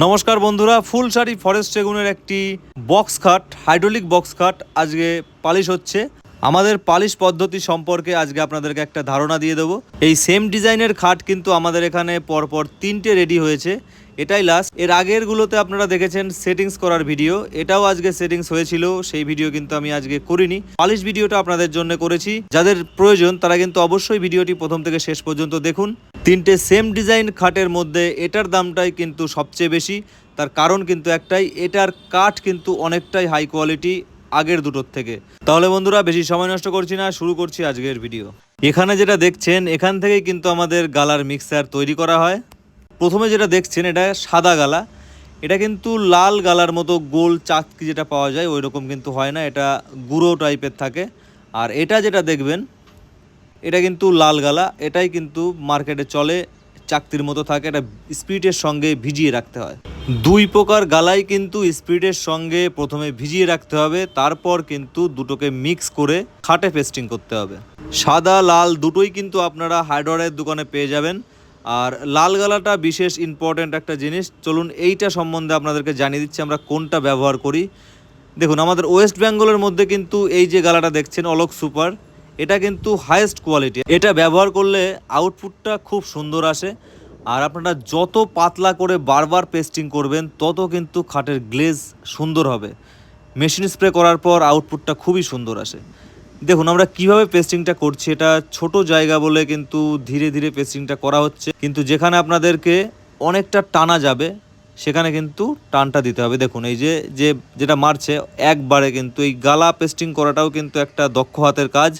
নমস্কার বন্ধুরা ফুলসারি ফরেস্ট সেগুনের একটি বক্স খাট, হাইড্রোলিক বক্স খাট আজকে পালিশ হচ্ছে। আমাদের পালিশ পদ্ধতি সম্পর্কে আজকে আপনাদেরকে একটা ধারণা দিয়ে দেবো। এই সেম ডিজাইনের খাট কিন্তু আমাদের এখানে পরপর তিনটে রেডি হয়েছে। এটাই লাস্ট এর আগের গুলোতে আপনারা দেখেছেন সেটিংস করার ভিডিও। এটাও আজকে সেটিংস হয়েছিল, সেই ভিডিও কিন্তু আমি আজকে করিনি। পালিশ ভিডিওটা আপনাদের জন্য করেছি। যাদের প্রয়োজন তারা কিন্তু অবশ্যই ভিডিওটি প্রথম থেকে শেষ পর্যন্ত দেখুন। তিনটে সেম ডিজাইন খাটের মধ্যে এটার দামটাই কিন্তু সবচেয়ে বেশি। তার কারণ কিন্তু একটাই, এটার কাঠ কিন্তু অনেকটাই হাই কোয়ালিটি আগের দুটোর থেকে। তাহলে বন্ধুরা, বেশি সময় নষ্ট করছি না, শুরু করছি আজকের ভিডিও এখানে যেটা দেখছেন, এখান থেকেই কিন্তু আমাদের গালার মিক্সার তৈরি করা হয়। প্রথমে যেটা দেখছেন, এটা সাদা গালা। এটা কিন্তু লাল গালার মতো গোল চাকরি যেটা পাওয়া যায় ওই রকম কিন্তু হয় না। এটা গুঁড়ো টাইপের থাকে। আর এটা যেটা দেখবেন এটা কিন্তু লাল গালা, এটাই কিন্তু মার্কেটে চলে, চাকতির মতো থাকে, এটা স্পিরিটের সঙ্গে ভিজিয়ে রাখতে হয়। দুই প্রকার গালাই কিন্তু স্পিরিটের সঙ্গে প্রথমে ভিজিয়ে রাখতে হবে, তারপর কিন্তু দুটোকে মিক্স করে খাটে পেস্টিং করতে হবে। সাদা, লাল দুটোই কিন্তু আপনারা হাইড্রোডের দোকানে পেয়ে যাবেন। আর লাল গালাটা বিশেষ ইম্পর্ট্যান্ট একটা জিনিস। চলুন এইটা সম্বন্ধে আপনাদেরকে জানিয়ে দিচ্ছি, আমরা কোনটা ব্যবহার করি। দেখুন, আমাদের ওয়েস্ট বেঙ্গলের মধ্যে কিন্তু এই যে গালাটা দেখছেন, অলোক সুপার এটা কিন্তু হাইয়েস্ট কোয়ালিটি এটা ব্যবহার করলে আউটপুটটা খুব সুন্দর আসে। আর আপনারা যত পাতলা করে বারবার পেস্টিং করবেন, তত কিন্তু খাটের গ্লেজ সুন্দর হবে। মেশিন স্প্রে করার পর আউটপুটটা খুবই সুন্দর আসে। দেখুন, আমরা কীভাবে পেস্টিংটা করছি, এটা ছোট জায়গা বলে কিন্তু ধীরে ধীরে পেস্টিংটা করা হচ্ছে। কিন্তু যেখানে আপনাদেরকে অনেকটা টানা যাবে সেখানে কিন্তু টানটা দিতে হবে। দেখুন, এই যে যে, যেটা মারছে, একবারে কিন্তু এই গালা পেস্টিং করাটাও কিন্তু একটা দক্ষ হাতের কাজ।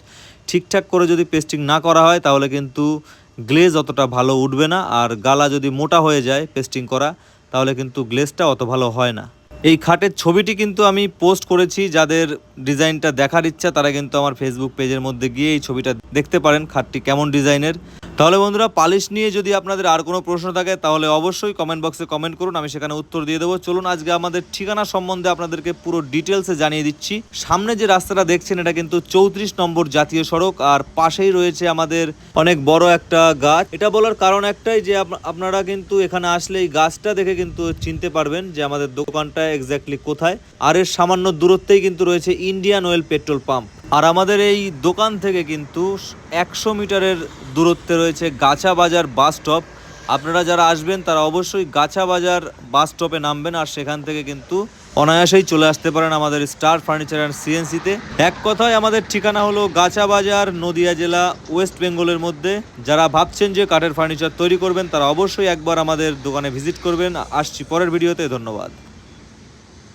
ঠিকঠাক করে যদি পেস্টিং না করা হয়, তাহলে কিন্তু গ্লেজ অতটা ভালো উঠবে না। আর গালা যদি মোটা হয়ে যায় পেস্টিং করা, তাহলে কিন্তু গ্লেজটা অত ভালো হয় না। এই খাটের ছবিটি কিন্তু আমি পোস্ট করেছি। যাদের ডিজাইনটা দেখার ইচ্ছা, তারা কিন্তু আমার ফেসবুক পেজের মধ্যে গিয়ে এই ছবিটা দেখতে পারেন। খাটটি কেমন ডিজাইনের? তাহলে বন্ধুরা, পালিশ নিয়ে যদি আপনাদের আর কোনো প্রশ্ন থাকে, তাহলে অবশ্যই কমেন্ট বক্সে কমেন্ট করুন, আমি সেখানে উত্তর দিয়ে দেবো। চলুন, আজকে আমাদের ঠিকানা সম্বন্ধে আপনাদেরকে পুরো ডিটেলসে জানিয়ে দিচ্ছি। সামনে যে রাস্তাটা দেখছেন, এটা কিন্তু চৌত্রিশ নম্বর জাতীয় সড়ক, আর পাশেই রয়েছে আমাদের অনেক বড় একটা গাছ। এটা বলার কারণ একটাই যে, আপ- আপনারা কিন্তু এখানে আসলে এই গাছটা দেখে কিন্তু চিনতে পারবেন যে, আমাদের দোকানটা এক্স্যাক্টলি কোথায়। আর এর সামান্য দূরত্বেই কিন্তু রয়েছে ইন্ডিয়ান অয়েল পেট্রোল পাম্প আর আমাদের এই দোকান থেকে কিন্তু একশো মিটারের দূরত্বে রয়েছে গাছা বাজার বাস স্টপ। আপনারা যারা আসবেন, তারা অবশ্যই গাছা বাজার বাস স্টপে নামবেন আর সেখান থেকে কিন্তু অনায়াসেই চলে আসতে পারেন আমাদের স্টার ফার্নিচার অ্যান্ড সিএনসিতে। এক কথায় আমাদের ঠিকানা হলো গাছা বাজার, নদিয়া জেলা, ওয়েস্ট বেঙ্গলের মধ্যে। যারা ভাবছেন যে কাঠের ফার্নিচার তৈরি করবেন, তারা অবশ্যই একবার আমাদের দোকানে ভিজিট করবেন। আসছি পরের ভিডিওতে, ধন্যবাদ।